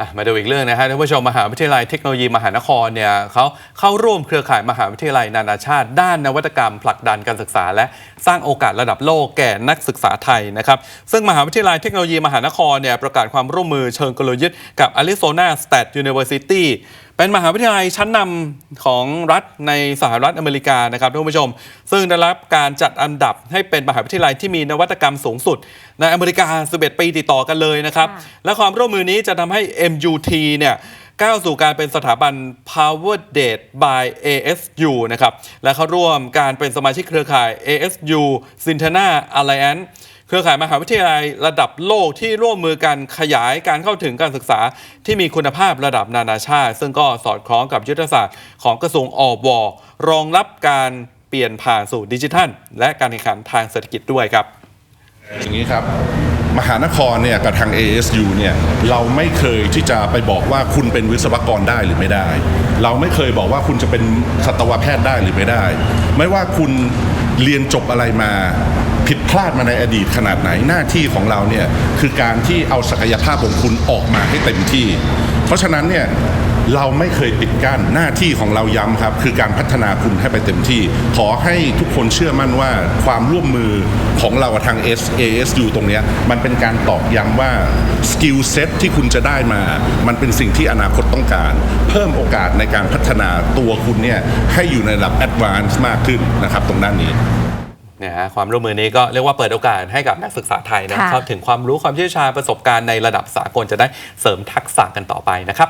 อะมาดูอีกเรื่องนะฮะท่านผู้ชมมหาวิทยาลัยเทคโนโลยีมหานครเนี่ยเขาเข้าร่วมเครือข่ายมหาวิทยาลัยนานาชาติ ด้านนวัตกรรมผลักดันการศึกษา และสร้างโอกาสระดับโลกแก่นักศึกษาไทยนะครับซึ่งมหาวิทยาลัยเทคโนโลยีมหานครเนี่ยประกาศความร่วมมือเชิงกลยุทธ์กับ Arizona State University เป็นมหาวิทยาลัยชั้นนำของรัฐในสหรัฐอเมริกานะครับท่านผู้ชม ซึ่งได้รับการจัดอันดับให้เป็นมหาวิทยาลัยที่มีนวัตกรรมสูงสุด ในอเมริกา 11 ปีติดต่อกันเลยนะครับค่ะและความร่วมมือนี้จะทำให้ MUT เนี่ยก้าวสู่การเป็นสถาบัน Power Date by ASU นะครับ และเข้าร่วมการเป็นสมาชิกเครือข่าย ASU Sintana Alliance เครือข่ายมหาวิทยาลัยระดับโลกที่ร่วมมือกันขยายการเข้าถึงการศึกษาที่มีคุณภาพระดับนานาชาติ ซึ่งก็สอดคล้องกับยุทธศาสตร์ของกระทรวงอวรองรับการเปลี่ยนผ่านสู่ดิจิทัล และการแข่งขันทางเศรษฐกิจด้วยครับ อย่างนี้ครับมหานครเนี่ยกับทาง ASU เนี่ยเราไม่เคยที่จะไปบอกว่าคุณเป็นวิศวกรได้หรือไม่ได้ เราไม่เคยบอกว่าคุณจะเป็นสัตวแพทย์ได้หรือไม่ได้ ไม่ว่าคุณเรียนจบอะไรมา ผิดพลาดมาในอดีตขนาดไหนหน้าที่ของเราเนี่ยคือการที่เอาศักยภาพของคุณออกมาให้เต็มที่ เพราะฉะนั้นเนี่ยเราไม่เคยปิดกั้นหน้าที่ของเราย้ำครับ คือการพัฒนาคุณให้ไปเต็มที่ ขอให้ทุกคนเชื่อมั่นว่าความร่วมมือของเรากับทาง SASU ตรงเนี้ยมันเป็นการตอกย้ำว่าสกิลเซ็ตที่คุณจะได้มา มันเป็นสิ่งที่อนาคตต้องการ เพิ่มโอกาสในการพัฒนาตัวคุณเนี่ยให้อยู่ในระดับแอดวานซ์มากขึ้นนะครับตรงด้านนี้ นี่ยฮะความร่วมมือนี้ก็เรียกว่าเปิดโอกาสให้กับนักศึกษาไทยนะค่ะเข้าถึงความรู้ความเชี่ยวชาญประสบการณ์ในระดับสากลจะได้เสริมทักษะกันต่อไปนะครับ